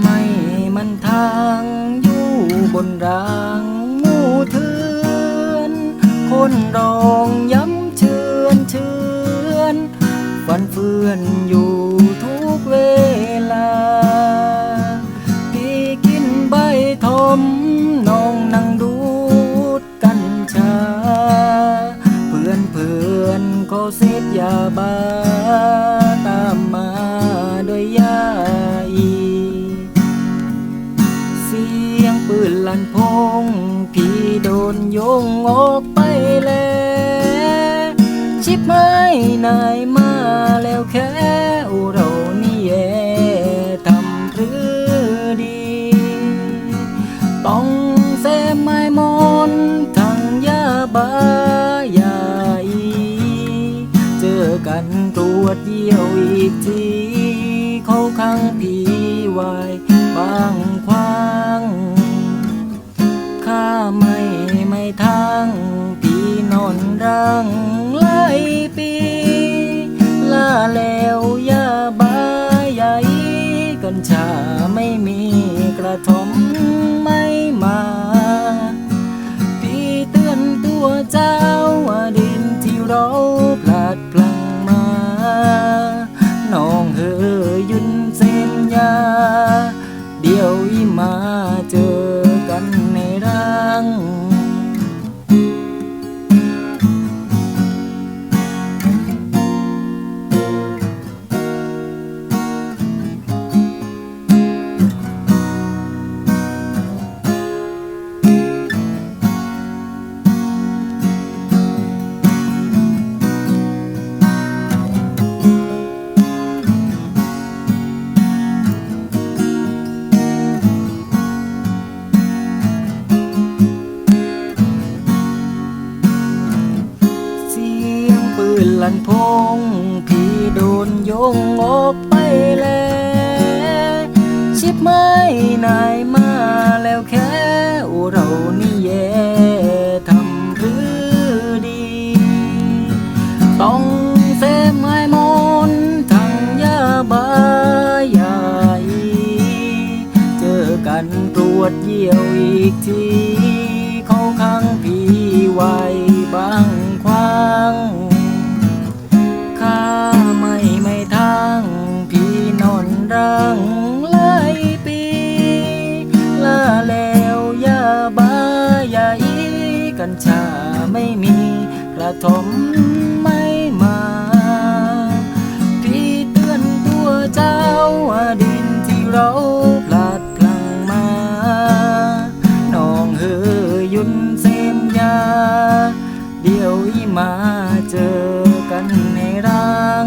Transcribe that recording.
ไม่มันทางอยู่บนรางมู่เทือนคนร้องย้ำเชือนเชือนฟันเฟือนอยู่ นโยงออกไปแล้วชิบไม่นายมาแล้วแค่อุเรานี่แย่ทำหรือดี ต้องเสพไม้มนทั้งยาบายาอีเจอกันตรวจเยี่ยวอีกทีเขาขังพี่ไว้บางควางข้าไม่ ทางพี่นอนรังหลายปีลาแล้วยาบายใหญ่กัญชาไม่มีกระทอ ลั่นพงพี่โดนโยงออกไปแล้วชิบไม่นายมาแล้วแค่เรานี่แย่ทำหรือดี ต้องเสพไม้มนทั้งยาบายาอีเจอกันตรวจเยี่ยวอีกที เขาขังพี่ไว้างหลายปีลาแล้วยาบายาอีกัญชาไม่มีกระทมไม่มาพี่เตือนตัวเจ้าดินที่เราพลาดพลังมาน้องเฮอยุนเซมยา เดี๋ยวอีมาเจอกันในรัง